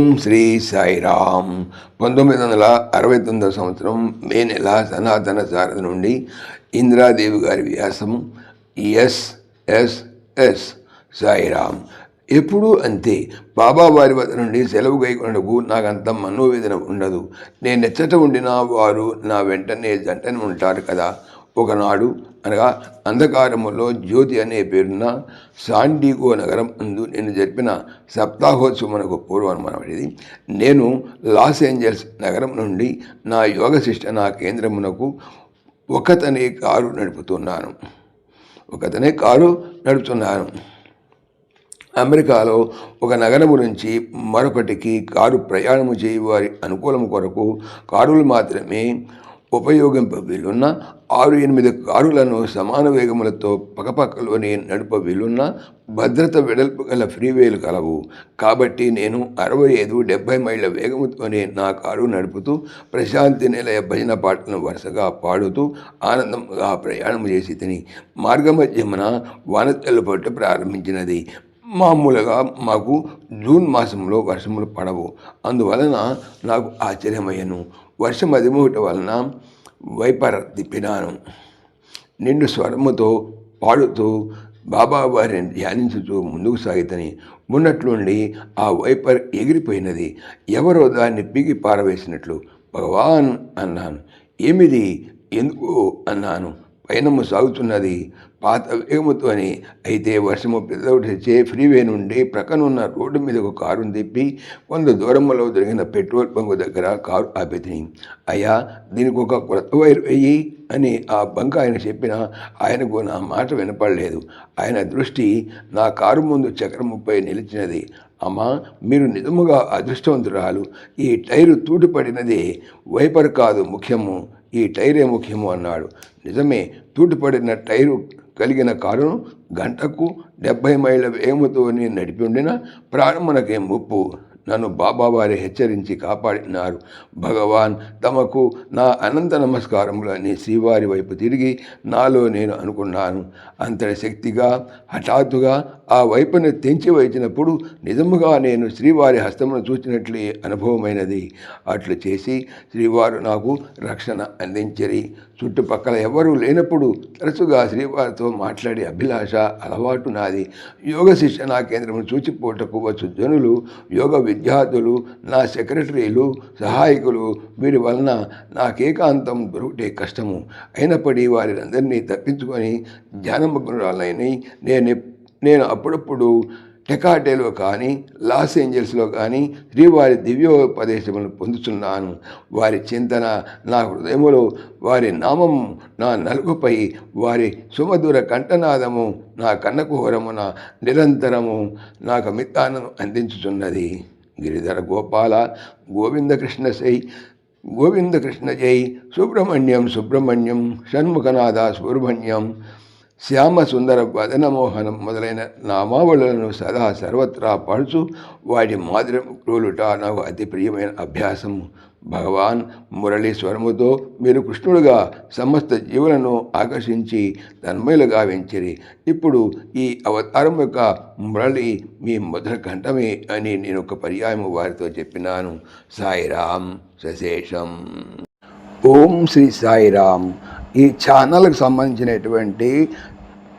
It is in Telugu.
ఓం శ్రీ సాయిరామ్. పంతొమ్మిది వందల అరవై తొమ్మిదవ సంవత్సరం మే నెల సనాతన శారద నుండి ఇందిరాదేవి గారి వ్యాసము ఎస్ ఎస్ ఎస్ సాయిరామ్. ఎప్పుడూ అంతే బాబా వారి వద్ద నుండి సెలవు గైకొనకు నాకంత మనోవేదన ఉండదు. నేను ఎచ్చట ఉండినా వారు నా వెంటనే జంటని ఉంటారు కదా. ఒకనాడు అనగా అంధకారములో జ్యోతి అనే పేరున్న సాండిగో నగరం అందు నేను జరిపిన సప్తాహోత్సవమునకు పూర్వానుమానం అనేది నేను లాస్ ఏంజల్స్ నగరం నుండి నా యోగ శిష్ట నా కేంద్రమునకు ఒకతనే కారు నడుపుతున్నాను. ఒకతనే కారు నడుపుతున్నాను. అమెరికాలో ఒక నగరము నుంచి మరొకటికి కారు ప్రయాణము చేయవారి అనుకూలం కొరకు కారులు మాత్రమే ఉపయోగింప వీలున్న ఆరు ఎనిమిది కారులను సమాన వేగములతో పక్కపక్కలోనే నడుప వీలున్న భద్రత వెడల్పు గల ఫ్రీవేలు కలవు. కాబట్టి నేను అరవై ఐదు డెబ్బై మైళ్ళ వేగముతోనే నా కారు నడుపుతూ ప్రశాంతి నిలయ భజన పాటలను వరుసగా పాడుతూ ఆనందంగా ప్రయాణం చేసి తిని మార్గమధ్యమున వానతెల్లు పట్టు ప్రారంభించినది. మామూలుగా మాకు జూన్ మాసంలో వర్షములు పడవు. అందువలన నాకు ఆశ్చర్యమయ్యను. వర్షం అదిమూట వలన వైపర్ తిప్పినాను. నిండు స్వరముతో పాడుతూ బాబా వారిని ధ్యానించుతూ ముందుకు సాగితని. ఉన్నట్లుండి ఆ వైపర్ ఎగిరిపోయినది. ఎవరో దాన్ని పీకి పారవేసినట్లు భగవాన్ అన్నాను. ఏమిది? ఎందుకు? అన్నాను. పయనము సాగుతున్నది. పాత వేగముతోని అయితే వర్షము పెద్దచే ఫ్రీవే నుండి ప్రక్కనున్న రోడ్డు మీద ఒక కారును తిప్పి కొంత దూరంలో జరిగిన పెట్రోల్ బంకు దగ్గర కారు ఆపెతిని అయ్యా దీనికి ఒక కొత్త వైర్ వెయ్యి అని ఆ బంక్ ఆయన చెప్పిన ఆయనకు నా మాట వినపడలేదు. ఆయన దృష్టి నా కారు ముందు చక్రముపై నిలిచినది. అమ్మా మీరు నిజముగా అదృష్టవంతురాలు. ఈ టైరు తూటిపడినది వైపర్ కాదు ముఖ్యము. ఈ టైరే ముఖ్యము అన్నాడు. నిజమే తూటిపడిన టైరు కలిగిన కారును గంటకు డెబ్భై మైళ్ళ వేగముతో నేను నడిపి ఉండిన ప్రాణమునకేం ముప్పు. నన్ను బాబావారి హెచ్చరించి కాపాడినారు. భగవాన్ తమకు నా అనంత నమస్కారములని శ్రీవారి వైపు తిరిగి నాలో నేను అనుకున్నాను. అంతటి శక్తిగా హఠాత్తుగా ఆ వైపును తెంచి వచ్చినప్పుడు నిజముగా నేను శ్రీవారి హస్తమును చూచినట్లే అనుభవమైనది. అట్లు చేసి శ్రీవారు నాకు రక్షణ అందించరి. చుట్టుపక్కల ఎవరూ లేనప్పుడు తరచుగా శ్రీవారితో మాట్లాడే అభిలాష అలవాటు నాది. యోగ శిక్షణా కేంద్రం చూచిపోటకు వచ్చు జనులు యోగ విద్యార్థులు నా సెక్రటరీలు సహాయకులు. వీరి వలన నాకేకాంతం దొరుకుటే కష్టము. అయినప్పటి వారిని తప్పించుకొని ధ్యానమగ్నురాలైన నేను నేను అప్పుడప్పుడు టెకాటేలో కానీ లాస్ ఏంజల్స్లో కానీ శ్రీవారి దివ్యోపదేశములను పొందుతున్నాను వారి చింతన నా హృదయములో వారి నామం నా నలుగుపై వారి సుమధుర కంఠనాదము నా కన్నకుహరమున నిరంతరము నాకు మిత్తానం అందించుచున్నది. గిరిధర గోపాల గోవిందకృష్ణ సై గోవిందకృష్ణ జై సుబ్రహ్మణ్యం సుబ్రహ్మణ్యం షణ్ముఖనాథ సుబ్రహ్మణ్యం శ్యామ సుందర వదనమోహనం మొదలైన నామావళులను సదా సర్వత్రా పడుచు వాటి మాదిరి క్రూలుట నాకు అతి ప్రియమైన అభ్యాసం భగవాన్ మురళీ స్వరముతో మీరు కృష్ణుడుగా సమస్త జీవులను ఆకర్షించి తన్మయులుగా వెంచిరి. ఇప్పుడు ఈ అవతారం యొక్క మురళి మీ మధుర కంఠమే అని నేను ఒక పర్యాయం వారితో చెప్పినాను. సాయిరామ్ సశేషం. ఓం శ్రీ సాయిరామ్. ఈ ఛానల్కి సంబంధించినటువంటి